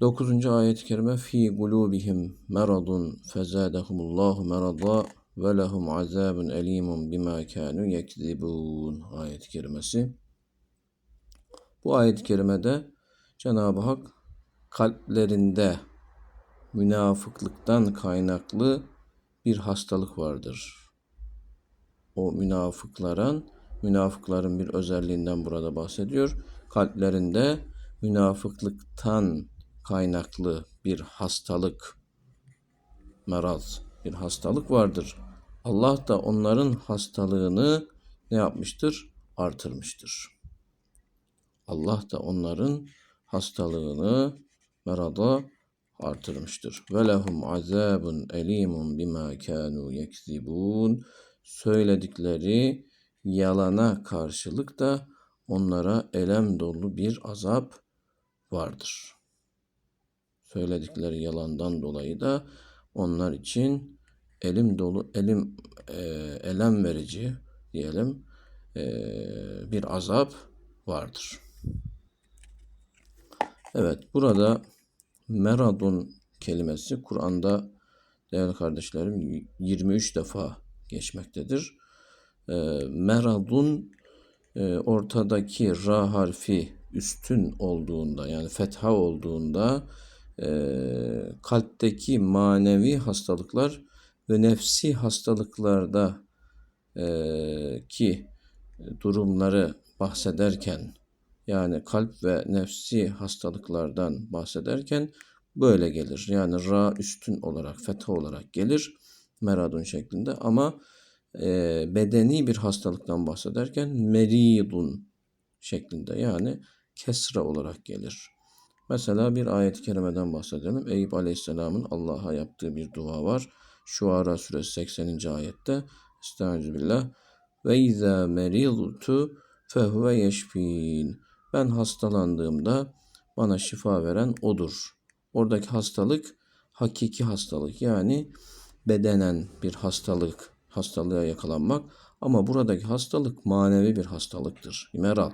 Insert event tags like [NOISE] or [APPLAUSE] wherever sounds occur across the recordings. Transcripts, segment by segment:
9. ayet-i kerime fi gulubihim meradun fezadehumullahu merada ve lehum azabun elimun bima kanu yekzibun ayet-i kerimesi. Bu ayet-i kerimede Cenab-ı Hak kalplerinde münafıklıktan kaynaklı bir hastalık vardır. O münafıkların, münafıkların bir özelliğinden burada bahsediyor. Kalplerinde münafıklıktan kaynaklı bir hastalık, meraz, bir hastalık vardır. Allah da onların hastalığını ne yapmıştır? Artırmıştır. Allah da onların hastalığını merada artırmıştır. Ve lehum azabun elimun bima kanu yekzibun. Söyledikleri yalana karşılık da onlara elem dolu bir azap vardır. Söyledikleri yalandan dolayı da onlar için elim dolu, elim e, elem verici diyelim e, bir azap vardır. Evet, burada meradun kelimesi Kur'an'da değerli kardeşlerim 23 defa geçmektedir. E, meradun e, ortadaki ra harfi üstün olduğunda yani fetha olduğunda e, kalpteki manevi hastalıklar ve nefsi hastalıklarda e, ki durumları bahsederken yani kalp ve nefsi hastalıklardan bahsederken böyle gelir. Yani ra üstün olarak, fetha olarak gelir meradun şeklinde ama e, bedeni bir hastalıktan bahsederken meridun şeklinde yani kesra olarak gelir. Mesela bir ayet-i kerimeden bahsedelim. Eyüp Aleyhisselam'ın Allah'a yaptığı bir dua var. Şuara suresi 80. ayette Estağfirullah ve izâ meridtu fehuve yeşfin. Ben hastalandığımda bana şifa veren odur. Oradaki hastalık hakiki hastalık yani bedenen bir hastalık, hastalığa yakalanmak ama buradaki hastalık manevi bir hastalıktır. Meral.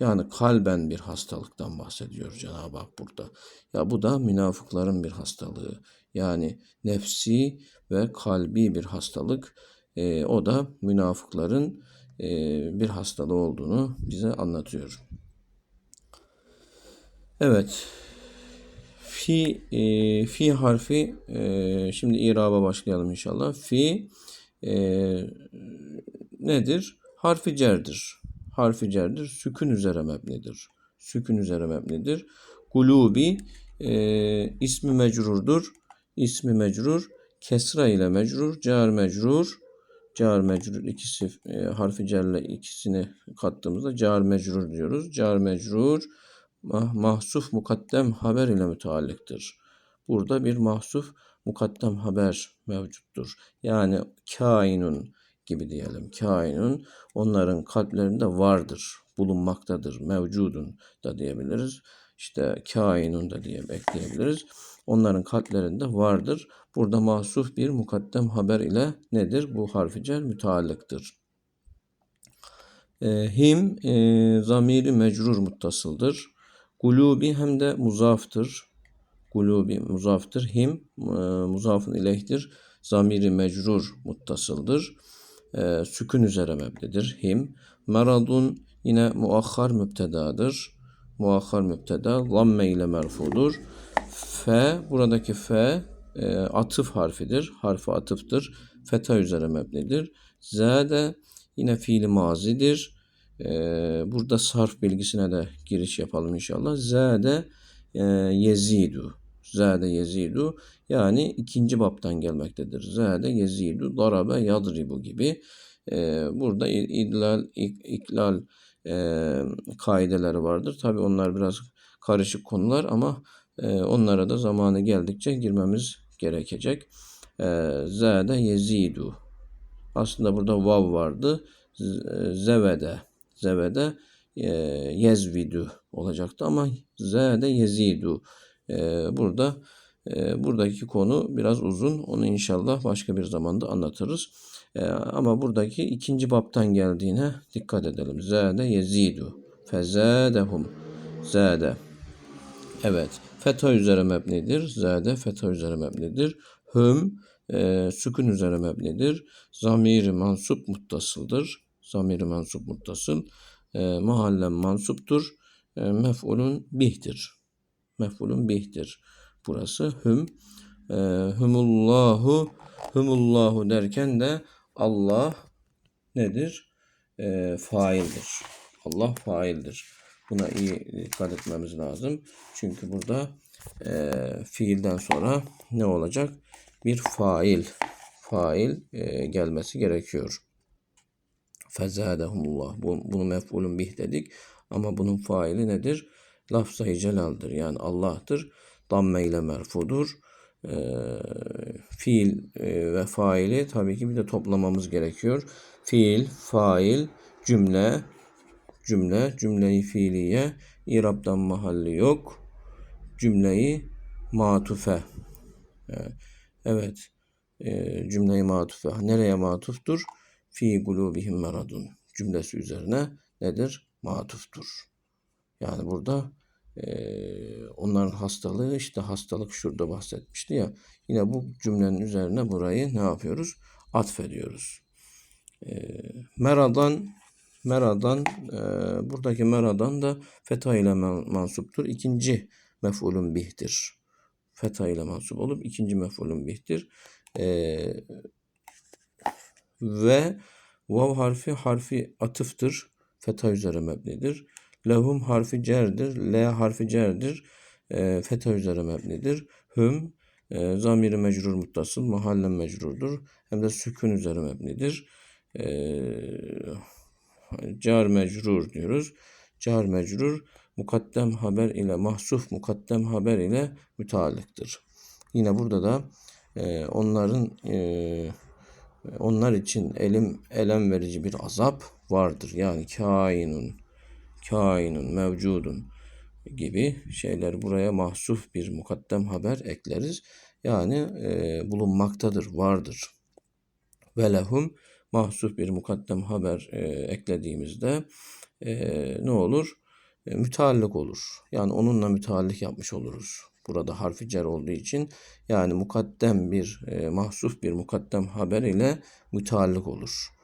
Yani kalben bir hastalıktan bahsediyor Cenab-ı Hak burada. Ya bu da münafıkların bir hastalığı. Yani nefsi ve kalbi bir hastalık. E, o da münafıkların e, bir hastalığı olduğunu bize anlatıyor. Evet. Fi e, fi harfi e, şimdi iraba başlayalım inşallah. Fi e, nedir? Harfi cerdir. Harfi cerdir. Sükün üzere mebnidir. Sükün üzere mebnidir. Gulubi e, ismi mecrurdur. İsmi mecrur. Kesra ile mecrur. Car mecrur. Car mecrur ikisi e, harfi cerle ikisini kattığımızda car mecrur diyoruz. Car mecrur mahsuf mukaddem haber ile müteallıktır. Burada bir mahsuf mukaddem haber mevcuttur. Yani kainun gibi diyelim. Kainun onların kalplerinde vardır, bulunmaktadır, mevcudun da diyebiliriz. İşte kainun da diye ekleyebiliriz. Onların kalplerinde vardır. Burada mahsuf bir mukaddem haber ile nedir? Bu harfi cer müteallıktır. E, him e, zamiri mecrur muttasıldır. Gulubi hem de muzaftır. Gulubi muzaftır. Him e, muzafın ileyhtir. Zamiri mecrur muttasıldır. E, sükun üzere mebdedir. Him. Meradun yine muahhar müptedadır. Muahhar müpteda. Lamme ile merfudur. F buradaki F e, atıf harfidir. Harfi atıftır. Feta üzere mebnidir. Z de yine fiili mazidir. Ee, burada sarf bilgisine de giriş yapalım inşallah. Zade e, yezidu. Zade yezidu. Yani ikinci baptan gelmektedir. Zade yezidu. Darabe yadribu gibi. Ee, burada idlal, ik, iklal e, kaideleri vardır. Tabi onlar biraz karışık konular ama e, onlara da zamanı geldikçe girmemiz gerekecek. E, zade yezidu. Aslında burada vav vardı. Zevede Zevede e, yezvidu olacaktı ama zede yezidu. E, burada e, buradaki konu biraz uzun. Onu inşallah başka bir zamanda anlatırız. E, ama buradaki ikinci baptan geldiğine dikkat edelim. Zede yezidu. Fezedehum. Zede. Evet. Fetha üzere mebnidir. Zade fetha üzere mebnidir. Hüm e, sükun üzere mebnidir. Zamiri mansup muttasıldır. Zamiri mansup muttasıl. E, mahallen mansuptur. E, mef'ulun bihtir. Mef'ulun bihtir. Burası hüm. E, humullahu humullahu derken de Allah nedir? E, faildir. Allah faildir. Buna iyi dikkat etmemiz lazım. Çünkü burada e, fiilden sonra ne olacak? Bir fail, fail e, gelmesi gerekiyor. Fezadehumullah. Bu, bunu mef'ulun bih dedik. Ama bunun faili nedir? Lafzayı celaldir. Yani Allah'tır. Damme ile merfudur. E, fiil e, ve faili tabii ki bir de toplamamız gerekiyor. Fiil, fail, cümle, cümle, cümleyi fiiliye, İrab'dan mahalli yok. Cümleyi matufe. Evet. E, cümleyi matufe. Nereye matuftur? Fi gulubihim meradun. Cümlesi üzerine nedir? Matuftur. Yani burada e, onların hastalığı işte hastalık şurada bahsetmişti ya. Yine bu cümlenin üzerine burayı ne yapıyoruz? Atfediyoruz. E, meradan Meradan e, buradaki meradan da fetha ile mansuptur. İkinci mef'ulun bihtir. Fetha ile mansup olup ikinci mef'ulun bihtir. E, ve vav harfi harfi atıftır. Fetha üzere mebnidir. Lehum harfi cerdir. L harfi cerdir. E, fetha üzere mebnidir. Hüm e, zamiri mecrur muttasıl mahallen mecrurdur. Hem de sükun üzere mebnidir. Eee car mecrur diyoruz. Car mecrur mukaddem haber ile mahsuf mukaddem haber ile müteallıktır. Yine burada da e, onların e, onlar için elim elem verici bir azap vardır. Yani kainun, kainun, mevcudun gibi şeyler buraya mahsuf bir mukaddem haber ekleriz. Yani e, bulunmaktadır, vardır. Ve lehum mahsuf bir mukaddem haber e, eklediğimizde e, ne olur? E, müteallık olur. Yani onunla müteallık yapmış oluruz. Burada harfi cer olduğu için yani mukaddem bir e, mahsuf bir mukaddem haber ile müteallık olur.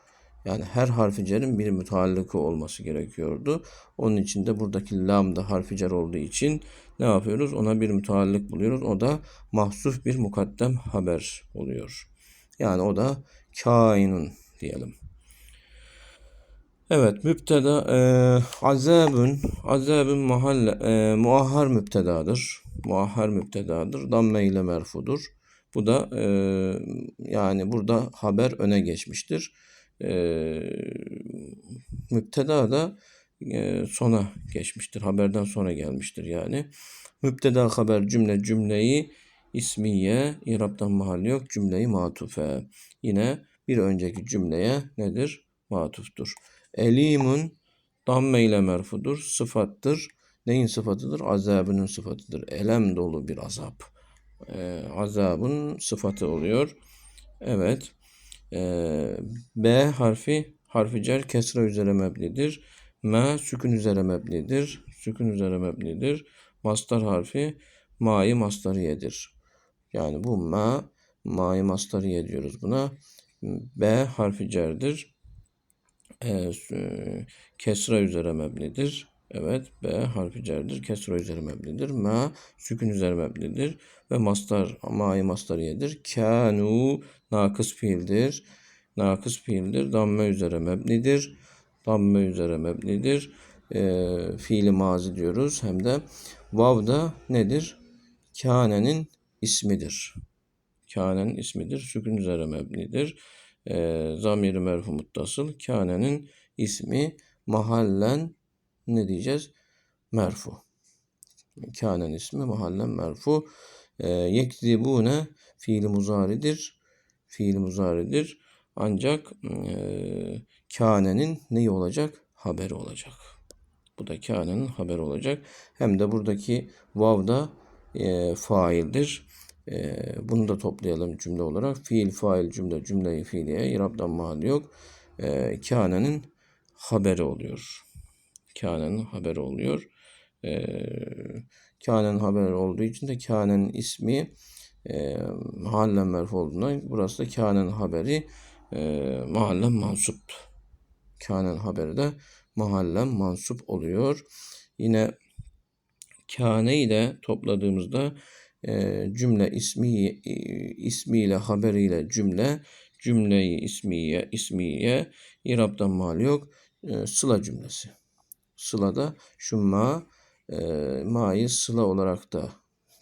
Yani her harfi cerin bir müteallıkı olması gerekiyordu. Onun için de buradaki lam da harfi cer olduğu için ne yapıyoruz? Ona bir müteallık buluyoruz. O da mahsuf bir mukaddem haber oluyor. Yani o da kainun diyelim. Evet müpteda e, azabun azabun mahalle e, muahhar müptedadır. Muahhar müptedadır. Damme ile merfudur. Bu da e, yani burada haber öne geçmiştir. E, müpteda da e, sona geçmiştir. Haberden sonra gelmiştir yani. Müpteda haber cümle cümleyi ismiye, iraptan mahalli yok, cümleyi matufe. Yine bir önceki cümleye nedir? Matuftur. Elimun damme ile merfudur, sıfattır. Neyin sıfatıdır? Azabının sıfatıdır. Elem dolu bir azap. Ee, azabın sıfatı oluyor. Evet. Ee, B harfi harfi cer kesra üzere mebnidir. M sükun üzere mebnidir. Sükun üzere mebnidir. Mastar harfi ma'yı mastariyedir. Yani bu ma ma'yı mastariye diyoruz buna. B harfi cerdir. E, kesra üzere mebnidir. Evet B harfi cerdir. Kesra üzere mebnidir. Ma sükun üzere mebnidir. Ve mastar ma'yı mastariyedir. Kanu nakıs fiildir. Nakıs fiildir. Damme üzere mebnidir. Damme üzere mebnidir. E, fiili mazi diyoruz. Hem de vav da nedir? Kane'nin ismidir. Kâne'nin ismidir. Sükun üzere mebnidir. E, zamiri merfu muttasıl. Kâne'nin ismi mahallen ne diyeceğiz? Merfu. Kâne'nin ismi mahallen merfu. E, yekzibune fiili muzaridir. Fiili muzaridir. Ancak e, kânenin neyi olacak? Haberi olacak. Bu da kânenin haberi olacak. Hem de buradaki vav da e, faildir. E, bunu da toplayalım cümle olarak. Fiil, fail, cümle, cümleyi fiiliye, irabdan mahalli yok. E, kânenin haberi oluyor. Kânenin haberi oluyor. E, Kâne'nin haberi olduğu için de Kâne'nin ismi e, mahallen merfu olduğundan burası da Kâne'nin haberi e, mahallen mansup. Kâne'nin haberi de mahallen mansup oluyor. Yine Kâne ile topladığımızda e, cümle ismi e, ismiyle haberiyle cümle cümleyi ismiye ismiye İrab'dan mal yok. E, sıla cümlesi. Sıla'da şu ma e, ma'yı sıla olarak da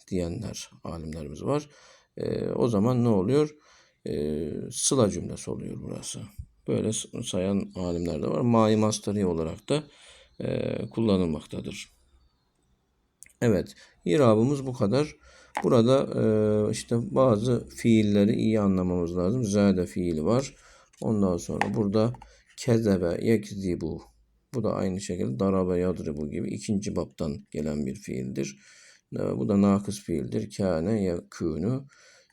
diyenler alimlerimiz var. E, o zaman ne oluyor? E, sıla cümlesi oluyor burası. Böyle sayan alimler de var. Ma'yı mastari olarak da e, kullanılmaktadır. Evet, irabımız bu kadar. Burada e, işte bazı fiilleri iyi anlamamız lazım. Zade fiili var. Ondan sonra burada kezebe, yekzibu. Bu da aynı şekilde darabe, yadribu gibi ikinci baptan gelen bir fiildir. E, bu da nakıs fiildir. Kâne, yekûnü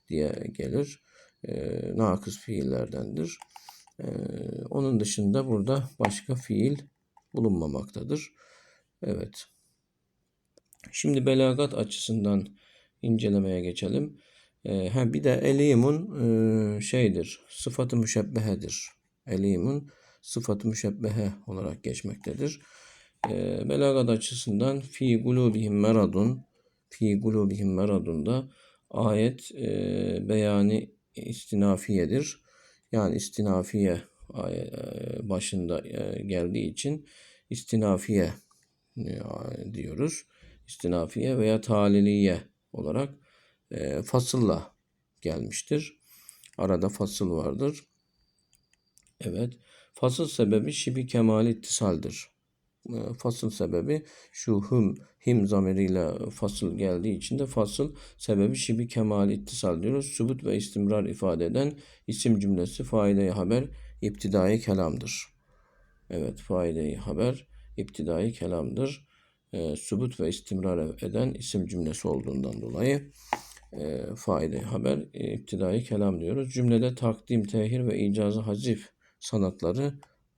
diye gelir. E, nakıs fiillerdendir. E, onun dışında burada başka fiil bulunmamaktadır. Evet. Şimdi belagat açısından incelemeye geçelim. E, ha bir de elimun e, şeydir. Sıfatı müşebbehedir. Elimun sıfatı müşebbehe olarak geçmektedir. E, belagat açısından fi gulubihim meradun fi gulubihim meradunda ayet e, beyanı istinafiyedir. Yani istinafiye e, başında e, geldiği için istinafiye e, diyoruz. İstinafiye veya taliliye olarak fasılla gelmiştir. Arada fasıl vardır. Evet. Fasıl sebebi şibi kemal ittisaldır. E, fasıl sebebi şu hüm, him zamiriyle fasıl geldiği için de fasıl sebebi şibi kemal ittisal diyoruz. Subut ve istimrar ifade eden isim cümlesi faide haber iptidai kelamdır. Evet, faide haber iptidai kelamdır e, subut ve istimrar eden isim cümlesi olduğundan dolayı e, faide haber e, iptidai kelam diyoruz. Cümlede takdim, tehir ve icazı hazif sanatları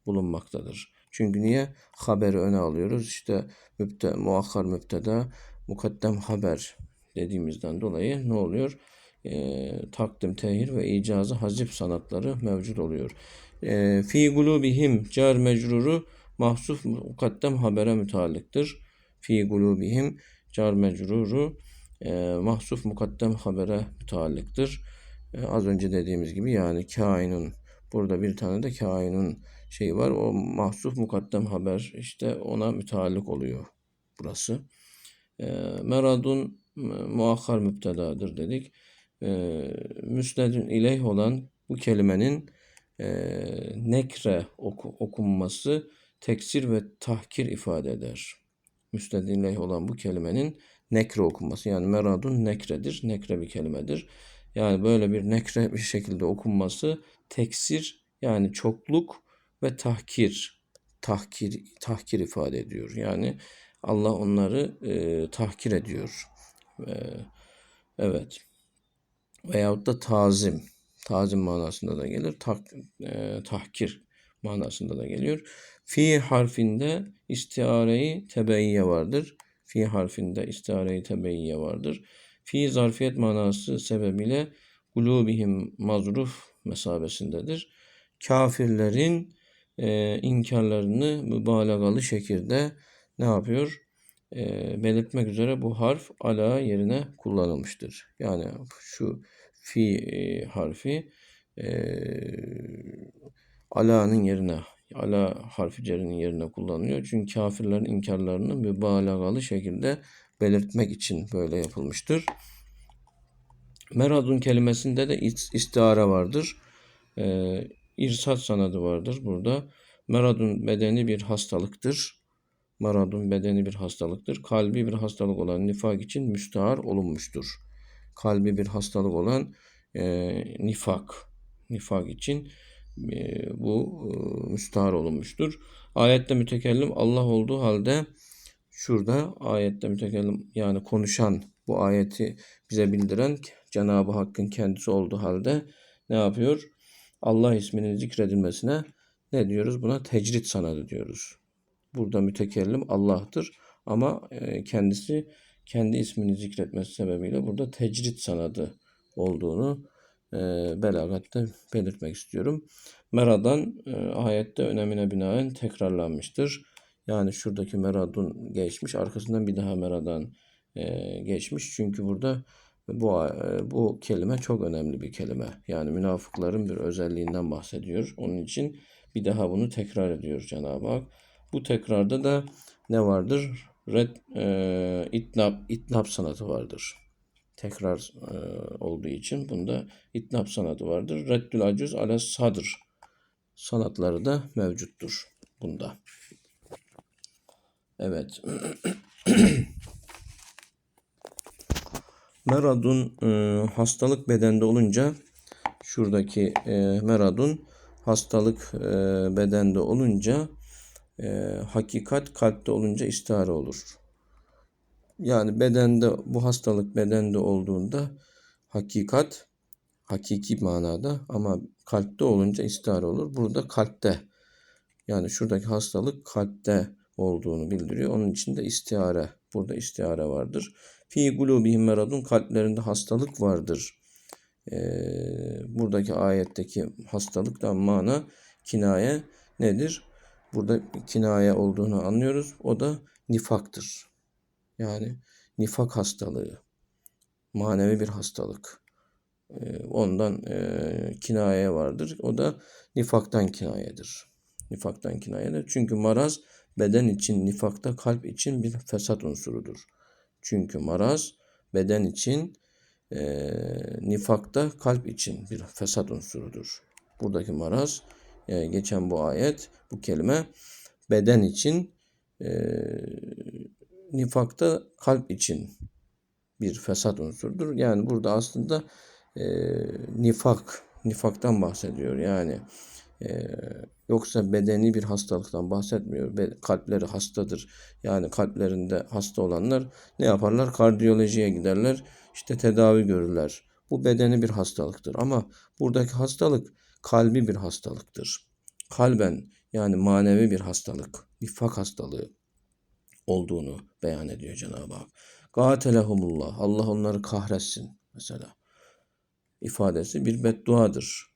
bulunmaktadır. Çünkü niye? Haberi öne alıyoruz. İşte mübte, muakkar mübteda, mukaddem haber dediğimizden dolayı ne oluyor? E, takdim, tehir ve icazı hazif sanatları mevcut oluyor. E, fi gulubihim car mecruru mahsuf mukaddem habere müteallıktır fi gulubihim car mecruru e, mahsuf mukaddem habere müteallıktır. E, az önce dediğimiz gibi yani kainun burada bir tane de kainun şey var. O mahsuf mukaddem haber işte ona müteallık oluyor burası. E, meradun muakkar müptedadır dedik. E, müsnedün ileyh olan bu kelimenin e, nekre oku, okunması teksir ve tahkir ifade eder müstedinleh olan bu kelimenin nekre okunması. Yani meradun nekredir. Nekre bir kelimedir. Yani böyle bir nekre bir şekilde okunması teksir yani çokluk ve tahkir tahkir tahkir ifade ediyor. Yani Allah onları e, tahkir ediyor. E, evet. Veyahut da tazim. Tazim manasında da gelir. Tak, e, tahkir manasında da geliyor. Fi harfinde istiareyi tebeyye vardır. Fi harfinde istiareyi tebeyye vardır. Fi zarfiyet manası sebebiyle gulubihim mazruf mesabesindedir. Kafirlerin e, inkarlarını mübalağalı şekilde ne yapıyor? E, belirtmek üzere bu harf ala yerine kullanılmıştır. Yani şu fi e, harfi e, ala'nın yerine ala harfi cerinin yerine kullanılıyor. Çünkü kafirlerin inkarlarını mübalağalı şekilde belirtmek için böyle yapılmıştır. Meradun kelimesinde de istihara vardır. Ee, irsat sanadı vardır burada. Meradun bedeni bir hastalıktır. Meradun bedeni bir hastalıktır. Kalbi bir hastalık olan nifak için müstahar olunmuştur. Kalbi bir hastalık olan e, nifak, nifak için e, bu e, müstahar olunmuştur. Ayette mütekellim Allah olduğu halde şurada ayette mütekellim yani konuşan bu ayeti bize bildiren Cenab-ı Hakk'ın kendisi olduğu halde ne yapıyor? Allah isminin zikredilmesine ne diyoruz? Buna tecrit sanadı diyoruz. Burada mütekellim Allah'tır ama e, kendisi kendi ismini zikretmesi sebebiyle burada tecrit sanadı olduğunu e, belagatte belirtmek istiyorum. Meradan e, ayette önemine binaen tekrarlanmıştır. Yani şuradaki meradun geçmiş, arkasından bir daha meradan e, geçmiş. Çünkü burada bu e, bu kelime çok önemli bir kelime. Yani münafıkların bir özelliğinden bahsediyor. Onun için bir daha bunu tekrar ediyor Cenab-ı Hak. Bu tekrarda da ne vardır? Red e, itnab itnab sanatı vardır. Tekrar e, olduğu için bunda itnab sanatı vardır. Reddül acuz ala sadr sanatları da mevcuttur bunda. Evet. [CLEARS THROAT] Meradun e, hastalık bedende olunca şuradaki e, meradun hastalık e, bedende olunca e, hakikat kalpte olunca istihare olur. Yani bedende bu hastalık bedende olduğunda hakikat hakiki manada ama kalpte olunca istihare olur. Burada kalpte yani şuradaki hastalık kalpte olduğunu bildiriyor. Onun için de istihare. Burada istihare vardır. Fi gulubihim meradun kalplerinde hastalık vardır. Ee, buradaki ayetteki hastalıktan mana kinaye nedir? Burada kinaye olduğunu anlıyoruz. O da nifaktır. Yani nifak hastalığı. Manevi bir hastalık. Ee, ondan e, kinaye vardır. O da nifaktan kinayedir. Nifaktan kinayedir. Çünkü maraz beden için, nifakta kalp için bir fesat unsurudur. Çünkü maraz beden için, e, nifakta kalp için bir fesat unsurudur. Buradaki maraz, e, geçen bu ayet, bu kelime beden için, e, nifakta kalp için bir fesat unsurdur. Yani burada aslında e, nifak, nifaktan bahsediyor. Yani e, yoksa bedeni bir hastalıktan bahsetmiyor. Be, kalpleri hastadır. Yani kalplerinde hasta olanlar ne yaparlar? Kardiyolojiye giderler. İşte tedavi görürler. Bu bedeni bir hastalıktır. Ama buradaki hastalık kalbi bir hastalıktır. Kalben yani manevi bir hastalık, nifak hastalığı olduğunu beyan ediyor Cenab-ı Hak. Gatelehumullah. Allah onları kahretsin mesela. ifadesi bir bedduadır.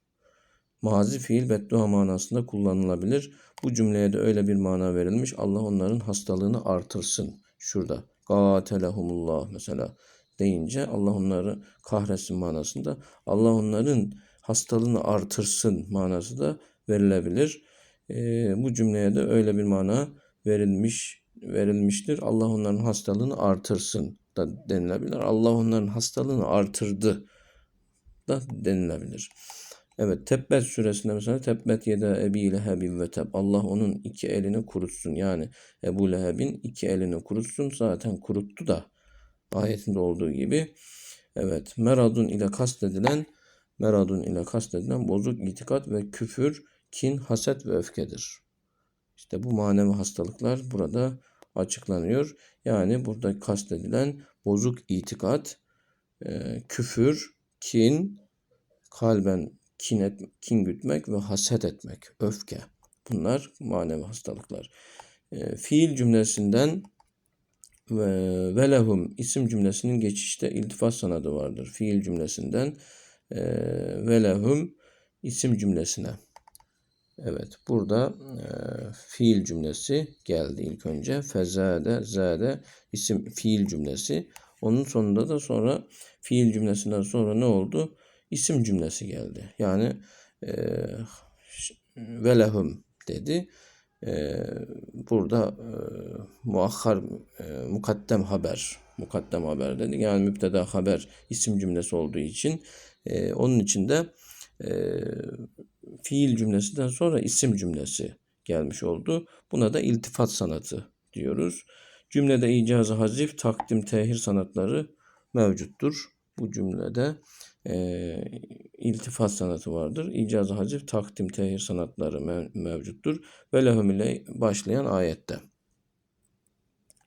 Mazi fiil beddua manasında kullanılabilir. Bu cümleye de öyle bir mana verilmiş. Allah onların hastalığını artırsın. Şurada. Gatelehumullah mesela deyince Allah onları kahretsin manasında. Allah onların hastalığını artırsın manası da verilebilir. E, bu cümleye de öyle bir mana verilmiş verilmiştir. Allah onların hastalığını artırsın da denilebilir. Allah onların hastalığını artırdı da denilebilir. Evet Tebbet suresinde mesela Tebbet yede Ebi Lehebin ve Teb. Allah onun iki elini kurutsun. Yani Ebu Leheb'in iki elini kurutsun. Zaten kuruttu da ayetinde olduğu gibi. Evet meradun ile kastedilen meradun ile kastedilen bozuk itikat ve küfür, kin, haset ve öfkedir. İşte bu manevi hastalıklar burada açıklanıyor. Yani burada kastedilen bozuk itikat, küfür, kin, kalben kin, et, kin gütmek ve haset etmek, öfke. Bunlar manevi hastalıklar. E, fiil cümlesinden ve velehum isim cümlesinin geçişte iltifat sanadı vardır. Fiil cümlesinden e, velehum isim cümlesine. Evet burada e, fiil cümlesi geldi ilk önce. Fezade, zade isim fiil cümlesi. Onun sonunda da sonra fiil cümlesinden sonra ne oldu? İsim cümlesi geldi. Yani e, velehum dedi. E, burada e, muakhar, e, mukaddem haber, mukaddem haber dedi. Yani müpteda haber isim cümlesi olduğu için e, onun için de e, fiil cümlesinden sonra isim cümlesi gelmiş oldu. Buna da iltifat sanatı diyoruz. Cümlede icazı hazif, takdim, tehir sanatları mevcuttur. Bu cümlede e, iltifat sanatı vardır. İcazı hazif, takdim, tehir sanatları mev- mevcuttur. Ve lehum ile başlayan ayette.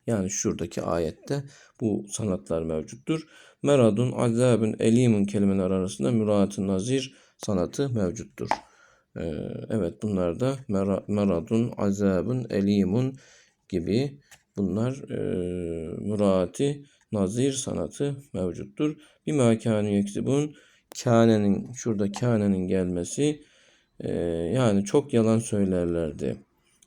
Yani şuradaki ayette bu sanatlar mevcuttur. Meradun, azabun, elimun kelimeler arasında müraat nazir sanatı mevcuttur. Ee, evet bunlar da meradun, azabun, elimun gibi bunlar e, murati nazir sanatı mevcuttur. Bir makânü yeksibun kânenin şurada kânenin gelmesi e, yani çok yalan söylerlerdi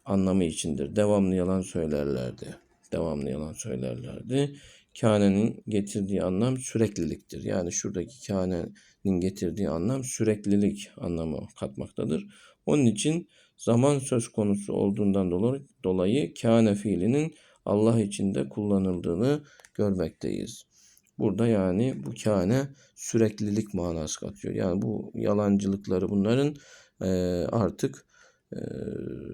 anlamı içindir. Devamlı yalan söylerlerdi. Devamlı yalan söylerlerdi. Kânenin getirdiği anlam sürekliliktir. Yani şuradaki kânenin getirdiği anlam süreklilik anlamı katmaktadır. Onun için zaman söz konusu olduğundan dolayı, dolayı kâne fiilinin Allah içinde kullanıldığını görmekteyiz. Burada yani bu kâne süreklilik manası katıyor. Yani bu yalancılıkları bunların e, artık e,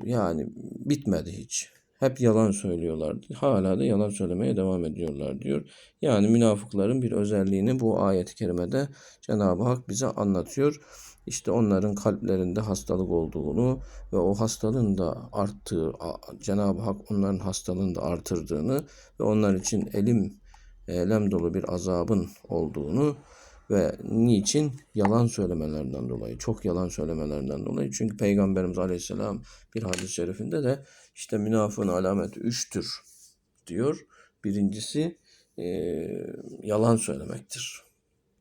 yani bitmedi hiç. Hep yalan söylüyorlardı. Hala da yalan söylemeye devam ediyorlar diyor. Yani münafıkların bir özelliğini bu ayet-i kerimede Cenab-ı Hak bize anlatıyor. İşte onların kalplerinde hastalık olduğunu ve o hastalığın da arttığı, Cenab-ı Hak onların hastalığını da artırdığını ve onlar için elim, elem dolu bir azabın olduğunu ve niçin? Yalan söylemelerinden dolayı. Çok yalan söylemelerinden dolayı. Çünkü Peygamberimiz Aleyhisselam bir hadis-i şerifinde de işte münafığın alameti üçtür diyor. Birincisi e, yalan söylemektir.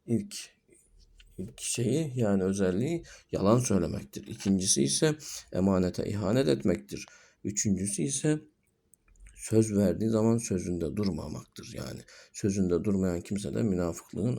İlk ilk şeyi yani özelliği yalan söylemektir. İkincisi ise emanete ihanet etmektir. Üçüncüsü ise söz verdiği zaman sözünde durmamaktır. Yani sözünde durmayan kimse de münafıklığın